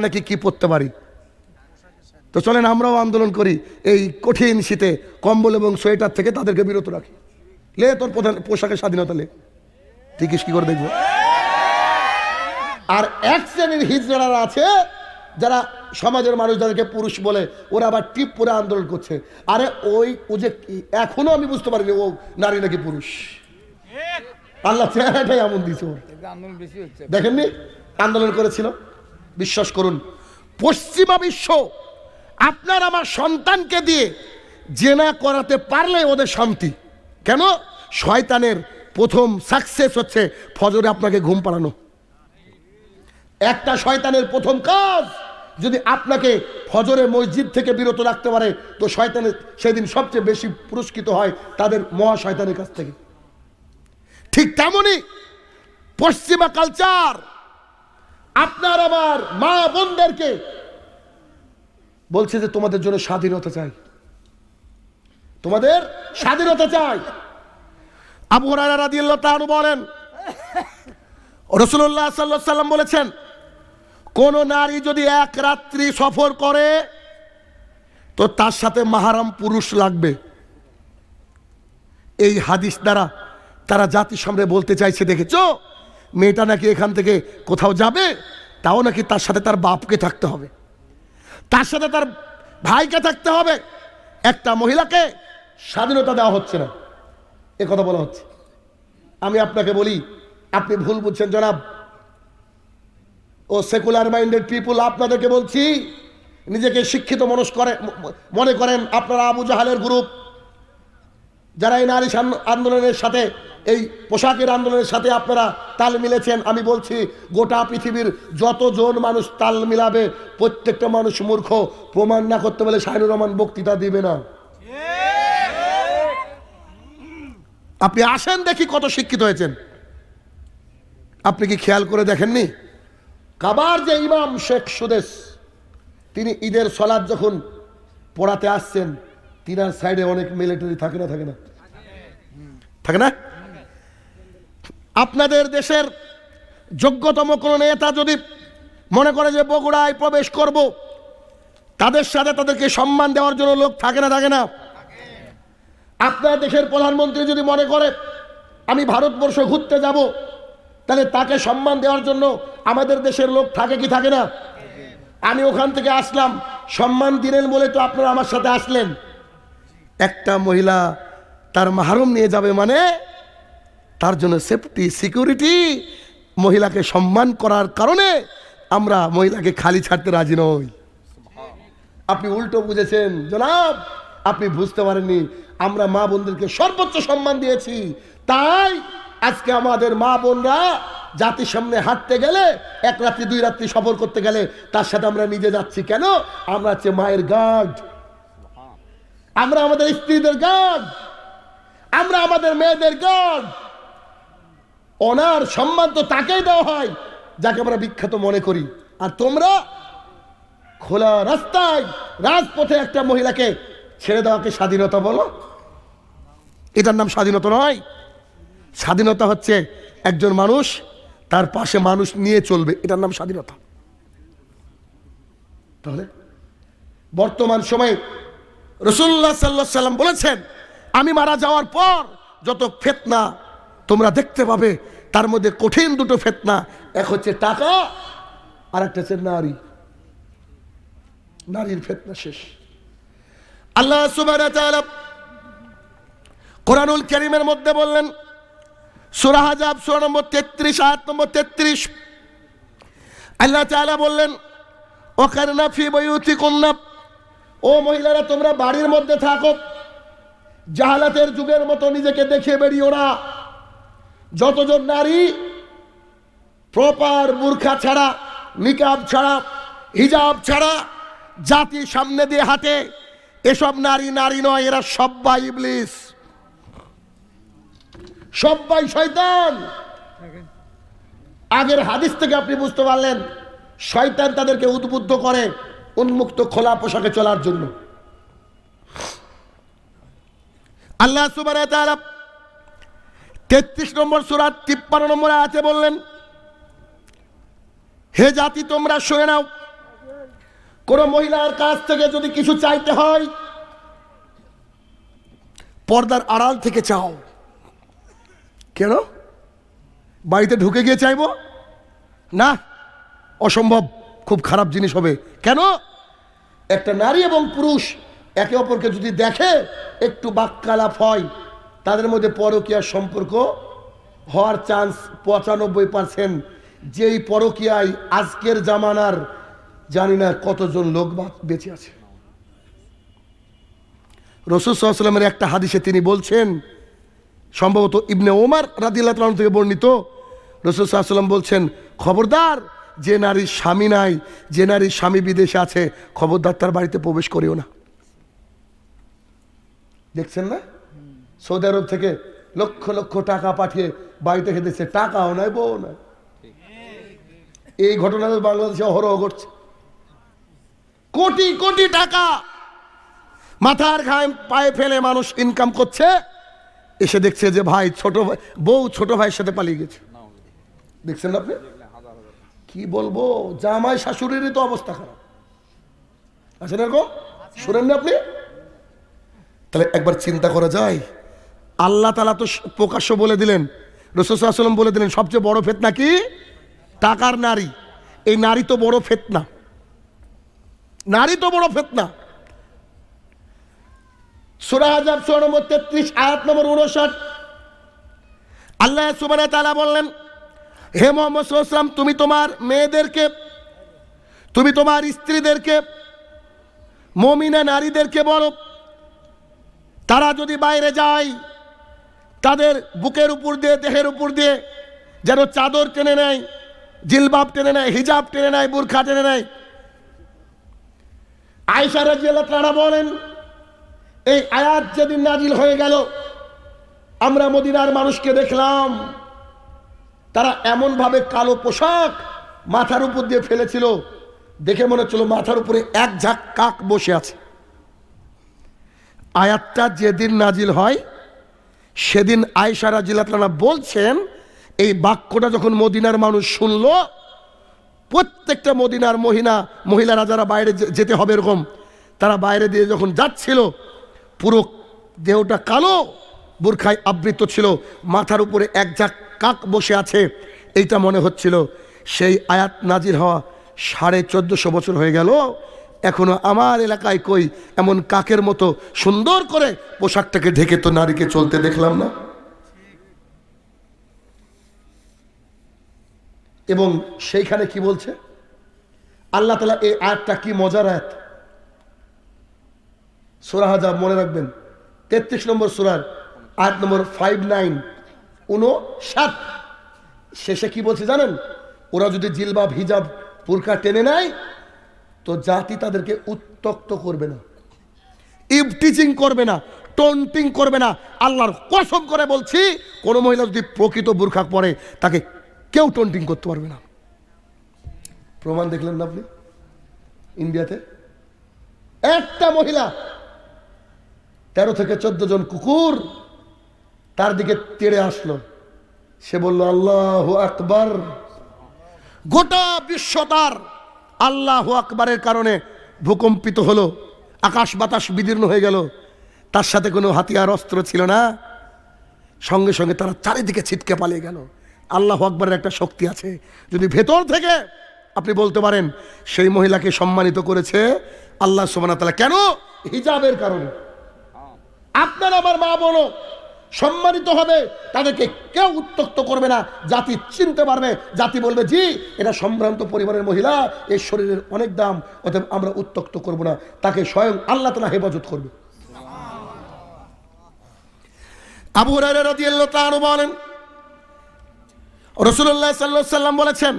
নাকি কি পড়তে পারি? তো চলেন আমরাও আন্দোলন করি এই কঠিন শীতে কম্বল এবং সোয়েটার থেকে তাদেরকে বিরত রাখি। লে তোর প্রধান পোশাকের স্বাধীনতা লে। দেখিস কি করে দেখব? আর এক শ্রেণির হিজড়ারা আছে যারা সমাজের মানুষ যাদেরকে পুরুষ বলে ওরা আবার টিপ পরে আন্দোলন করছে। আরে ওই ও যে কি- এখনও আমি বুঝতে পারিনি ও নারী নাকি পুরুষ। আল্লাহ চেহারাটাই এমন ওর। বেশি দেখেননি? আন্দোলন করেছিল? বিশ্বাস করুন, পশ্চিমা বিশ্ব আপনার আমার সন্তানকে দিয়ে জেনা করাতে পারলে ওদের শান্তি। কেন? শয়তানের প্রথম সাকসেস হচ্ছে ফজরে আপনাকে ঘুম পাড়ানো। একটা শয়তানের প্রথম কাজ, যদি আপনাকে ফজরে মসজিদ থেকে বিরত রাখতে পারে, তো শয়তানের সেদিন সবচেয়ে বেশি পুরস্কৃত হয় তাদের মহা শয়তানের কাছ থেকে। ঠিক তেমনই পশ্চিমা কালচার আপনার আমার মা বোনদেরকে বলছে যে তোমাদের জন্য স্বাধীনতা চাই। তোমাদের স্বাধীনতা চাই। আবু রাদিয়াল্লাহু বলেন রসুল্লাহ সাল্লাহ সাল্লাম বলেছেন, কোন নারী যদি এক রাত্রি সফর করে, তো তার সাথে মাহারাম পুরুষ লাগবে। এই হাদিস দ্বারা তারা জাতির সামনে বলতে চাইছে দেখেছ? মেয়েটা নাকি এখান থেকে কোথাও যাবে, তাও নাকি তার সাথে তার বাপকে থাকতে হবে। তার সাথে তার ভাইকে থাকতে হবে। একটা মহিলাকে স্বাধীনতা দেওয়া হচ্ছে না। এ কথা বলা হচ্ছে। আমি আপনাকে বলি, আপনি ভুল বুঝছেন জনাব। ও সেকুলার মাইন্ডেড পিপুল, আপনাদেরকে বলছি, নিজেকে শিক্ষিত মনস করে, মনে করেন আপনারা আবু জাহালের গ্রুপ। যারা এই নারী আন্দোলনের সাথে এই পোশাকের আন্দোলনের সাথে আপনারা তাল মিলেছেন। আমি বলছি, গোটা পৃথিবীর যতজন মানুষ তাল মিলাবে, প্রত্যেকটা মানুষ মূর্খ, প্রমাণ না করতে বলে শাহিনুর রহমান বক্তৃতা দিবে না। আপনি আসেন দেখি কত শিক্ষিত হয়েছেন। আপনি কি খেয়াল করে দেখেননি? কাবার যে ইমাম শেখ সুদেশ তিনি ঈদের সলাদ যখন পড়াতে আসছেন, তিনার সাইডে অনেক মিলিটারি থাকে না থাকে না? থাকে না? আপনাদের দেশের যোগ্যতম কোনো নেতা যদি মনে করে যে বগুড়ায় প্রবেশ করব, তাদের সাথে তাদেরকে সম্মান দেওয়ার জন্য লোক থাকে না থাকে না। আপনার দেশের প্রধানমন্ত্রী যদি মনে করে, আমি ভারতবর্ষ ঘুরতে যাব, তাহলে তাকে সম্মান দেওয়ার জন্য আমাদের দেশের লোক থাকে কি থাকে না? আমি ওখান থেকে আসলাম, সম্মান দিলেন বলে তো আপনারা আমার সাথে আসলেন। একটা মহিলা তার মাহারম নিয়ে যাবে মানে তার জন্য সেফটি সিকিউরিটি মহিলাকে সম্মান করার কারণে আমরা মহিলাকে খালি ছাড়তে রাজি নই। আপনি উল্টো বুঝেছেন, জনাব। আপনি বুঝতে পারেননি, আমরা মা বোনদেরকে সর্বোচ্চ সম্মান দিয়েছি। তাই আজকে আমাদের মা বোনরা জাতির সামনে হাঁটতে গেলে, এক রাত্রি, দুই রাত্রি সফর করতে গেলে তার সাথে আমরা নিজে যাচ্ছি। কেন? আমরা হচ্ছে মায়ের গার্ড আমরা আমাদের স্ত্রীদের গার্ড আমরা আমাদের মেয়েদের গার্ড অনার সম্মান তো তাকেই দেওয়া হয়, যাকে আমরা বিখ্যাত মনে করি। আর তোমরা খোলা রাস্তায় রাজপথে একটা মহিলাকে ছেড়ে দেওয়াকে স্বাধীনতা বলো। এটার নাম স্বাধীনতা নয়। স্বাধীনতা হচ্ছে একজন মানুষ তার পাশে মানুষ নিয়ে চলবে। এটার নাম স্বাধীনতা। তাহলে বর্তমান সময়ে রসুল্লাহ সাল্লাহ সাল্লাম বলেছেন, আমি মারা যাওয়ার পর যত ফেতনা তোমরা দেখতে পাবে, তার মধ্যে কঠিন দুটো ফেতনা। এক হচ্ছে টাকা, আর একটা হচ্ছে নারী। নারীর ফেতনা শেষ। আল্লাহ কোরআনুল কারীমের মধ্যে বললেন, সূরা হাজাব নম্বর 33 আয়াত নম্বর 33 আল্লাহ তাআলা বললেন ওকারনা ফি বুয়ুতিকুন্না, ও মহিলারা, তোমরা বাড়ির মধ্যে থাকো। জাহালাতের যুগের মতো নিজেকে দেখে বেরিও না। যতজন নারী প্রপার বুরখা ছাড়া, নিকাব ছাড়া, হিজাব ছাড়া, জাতি সামনে দিয়ে হাঁটে, এসব নারী নারী নয়, এরা সব্বাই ইবলিস। সব্বাই শয়তান। আগের হাদিস থেকে আপনি বুঝতে পারলেন, শয়তান তাদেরকে উদ্বুদ্ধ করে উন্মুক্ত খোলা পোশাকে চলার জন্য। আল্লাহ সুবাহ তেত্রিশ নম্বর সুরাত তিপ্পান্ন নম্বরে আছে বললেন, হে জাতি, তোমরা শুনে নাও, কোনো মহিলার কাছ থেকে যদি কিছু চাইতে হয়, পর্দার আড়াল থেকে চাও। কেন? বাড়িতে ঢুকে গিয়ে চাইব? না, অসম্ভব, খুব খারাপ জিনিস হবে। কেন? একটা নারী এবং পুরুষ একে অপরকে যদি দেখে, একটু বাক্যালাপ হয় তাদের মধ্যে পরকীয়ার সম্পর্ক হওয়ার চান্স পঁচানব্বই পার্সেন্ট। যেই পরকীয়ায় আজকের জামানার জানি না কতজন লোক বেঁচে আছে। রসুল সাল্লামের একটা হাদিসে তিনি বলছেন, সম্ভবত ইবনে ওমার রাদিল্লাহ থেকে বর্ণিত। রসুল সাল্লাম বলছেন, খবরদার, যে নারীর স্বামী নাই, যে নারীর স্বামী বিদেশে আছে, খবরদার তার বাড়িতে প্রবেশ করিও না। দেখছেন না? সৌদি আরব থেকে লক্ষ লক্ষ টাকা পাঠিয়ে বাড়িতে খেতেছে টাকাও নাই বউ নাই। এই ঘটনা বাংলাদেশে অহরহ ঘটছে। কোটি কোটি টাকা মাথার ঘাম পায়ে ফেলে মানুষ ইনকাম করছে। এসে দেখছে যে ভাই, ছোট ভাই, বউ ছোট ভাইয়ের সাথে পালিয়ে গেছে। দেখছেন আপনি? কি বলব? জামাই শাশুড়িরই তো অবস্থা খারাপ। আছেন এরকম? শুনেন না আপনি? তাহলে একবার চিন্তা করা যায়। আল্লাহ তালা তো প্রকাশ্য বলে দিলেন রসুলাম বলে দিলেন, সবচেয়ে বড় ফেতনা কি? টাকার নারী। এই নারী তো বড় ফেতনা। নারী তো বড় ফেতনা। সুরা হাজার ষোলো নম্বর তেত্রিশ আয়াত নম্বর উনষাট আল্লাহ সুবান তালা বললেন, হে মোহাম্মদ সাল্লাম তুমি তোমার মেয়েদেরকে, তুমি তোমার স্ত্রীদেরকে মমিনা নারীদেরকে বলো, তারা যদি বাইরে যায় তাদের বুকের উপর দিয়ে, দেহের উপর দিয়ে যেন চাদর টেনে নেয়, জিলবাব টেনে নেয়, হিজাব টেনে নেয়, বুরখা টেনে নেয়। আয়সা রাজিয়াল্লাহ তারা বলেন, এই আয়াত যেদিন নাজিল হয়ে গেল, আমরা মদিনার মানুষকে দেখলাম, তারা এমনভাবে কালো পোশাক মাথার উপর দিয়ে ফেলেছিল, দেখে মনে হচ্ছিল মাথার উপরে এক ঝাঁক কাক বসে আছে। আয়াতটা যেদিন নাজিল হয় সেদিন আয়সা রাজিলাতলানা বলছেন, এই বাক্যটা যখন মদিনার মানুষ শুনলো, প্রত্যেকটা মদিনার মহিলা মহিলারা যারা বাইরে যেতে হবে এরকম, তারা বাইরে দিয়ে যখন যাচ্ছিল, পুরো দেহটা কালো, বুরখায় আবৃত ছিল, মাথার উপরে এক ঝাঁক কাক বসে আছে, এইটা মনে হচ্ছিল, সেই আয়াত নাজির হওয়া সাড়ে চোদ্দশো বছর হয়ে গেল এখনও আমার এলাকায় কই এমন কাকের মতো সুন্দর করে পোশাকটাকে ঢেকে তো নারীকে চলতে দেখলাম না? এবং সেইখানে কি বলছে? আল্লাহ তালা এই আয়াতটা কি মজার আয়াত? সুরা হাজাব মনে রাখবেন, তেত্রিশ নম্বর সুরার আয়াত নম্বর ফাইভ নাইন উনষাট শেষে কি বলছে জানেন? ওরা যদি জিলবাব, হিজাব, পুরকা টেনে নেয় তো জাতি তাদেরকে উত্তক্ত করবে না। ইভটিচিং করবে না, টন্টিং করবে না, আল্লাহর কসম করে বলছি, কোনো মহিলা যদি প্রকৃত বুরখা পরে তাকে কেউ টন্টিং করতে পারবে না। প্রমাণ দেখলেন না আপনি? ইন্ডিয়াতে একটা মহিলা, তেরো থেকে চোদ্দ জন কুকুর তার দিকে তেড়ে আসলো। সে বলল, আল্লাহ আকবার, গোটা বিশ্ব তার আল্লাহ আকবারের কারণে ভূকম্পিত হলো, আকাশ বাতাস বিদীর্ণ হয়ে গেল। তার সাথে কোনো হাতিয়ার, অস্ত্র ছিল না। সঙ্গে সঙ্গে তারা চারিদিকে ছিটকে পালিয়ে গেল। আল্লাহ আকবরের একটা শক্তি আছে। যদি ভেতর থেকে আপনি বলতে পারেন, সেই মহিলাকে সম্মানিত করেছে আল্লাহ সোমানা তালা কেন? হিজাবের কারণে। আপনার আমার মা বোনও সম্মানিত হবে, তাদেরকে কেউ উত্তক্ত করবে না। জাতি চিনতে পারবে, জাতি বলবে, জি, এটা সম্ভ্রান্ত পরিবারের মহিলা এর শরীরের অনেক দাম, অতএব আমরা উত্তক্ত করব না। তাকে স্বয়ং আল্লাহ তালা হেফাজত করবে। আবু বলেন রসুল্লাহ সাল্লাম বলেছেন,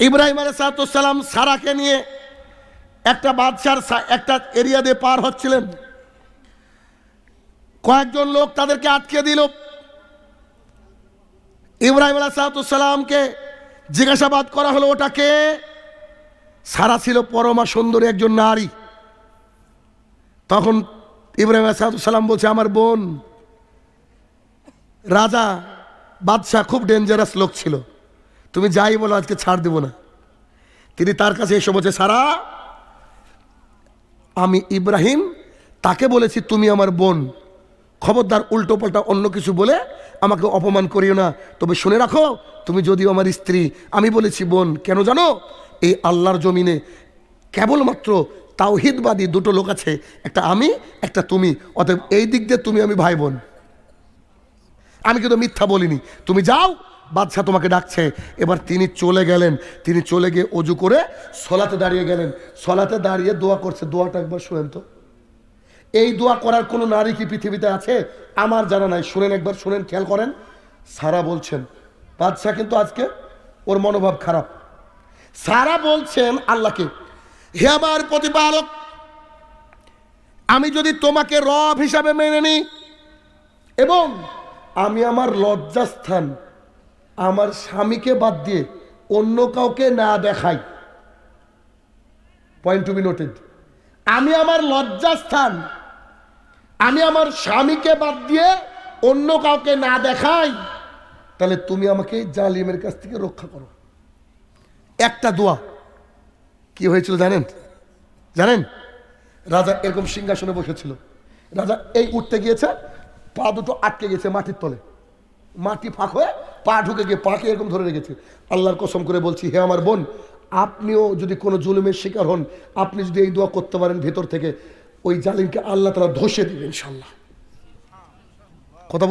ইব্রাহিম আলাইহিস সালাম সারাকে নিয়ে একটা বাদশার একটা এরিয়া দিয়ে পার হচ্ছিলেন। কয়েকজন লোক তাদেরকে আটকে দিল। ইব্রাহিম আলাইসালামকে জিজ্ঞাসাবাদ করা হলো ওটাকে সারা ছিল পরমা সুন্দরী একজন নারী। তখন ইব্রাহিম আলাইসালাম বলছে, আমার বোন, রাজা বাদশাহ খুব ডেঞ্জারাস লোক ছিল। তুমি যাই বলো, আজকে ছাড় দেব না। তিনি তার কাছে এসে বলছে, সারা, আমি ইব্রাহিম, তাকে বলেছি তুমি আমার বোন। খবরদার উল্টো পাল্টা অন্য কিছু বলে আমাকে অপমান করিও না। তবে শুনে রাখো, তুমি যদিও আমার স্ত্রী, আমি বলেছি, বোন, কেন জানো? এই আল্লাহর জমিনে কেবলমাত্র তাওহিদবাদী দুটো লোক আছে, একটা আমি, একটা তুমি। অতএব এই দিক দিয়ে তুমি আমি ভাই, বোন। আমি কিন্তু মিথ্যা বলিনি। তুমি যাও, বাদশাহ তোমাকে ডাকছে। এবার তিনি চলে গেলেন। তিনি চলে গিয়ে অজু করে সলাতে দাঁড়িয়ে গেলেন। সলাতে দাঁড়িয়ে দোয়া করছে। দোয়াটা একবার শুনেন তো। এই দোয়া করার কোনো নারী কি পৃথিবীতে আছে? আমার জানা নাই। শুনেন একবার, শুনেন, খেয়াল করেন। সারা বলছেন। বাদশাহ কিন্তু আজকে ওর মনোভাব খারাপ। সারা বলছেন আল্লাহকে, হে আমার প্রতিপালক, আমি যদি তোমাকে রব হিসাবে মেনে নিই এবং আমি আমার লজ্জাস্থান, আমার স্বামীকে বাদ দিয়ে অন্য কাউকে না দেখাই। পয়েন্ট টু বি নোটেড আমি আমার লজ্জাস্থান আমি আমার স্বামীকে বাদ দিয়ে অন্য কাউকে না দেখাই, তাহলে তুমি আমাকে জালিমের কাছ থেকে রক্ষা করো। একটা দোয়া। কি হয়েছিল জানেন? জানেন? রাজা এরকম সিংহাসনে বসেছিল। রাজা এই উঠতে গিয়েছে, পা দুটো আটকে গেছে মাটির তলে। মাটি ফাঁক হয়ে পা ঢুকে গিয়ে পাকে এরকম ধরে রেখেছে। আল্লাহর কসম করে বলছি, হে আমার বোন, আপনিও যদি কোনো জুলুমের শিকার হন, আপনি যদি এই দোয়া করতে পারেন ভেতর থেকে ওই জালিমকে আল্লাহ তারা ধসে দেবে ইনশাল্লাহ। কথা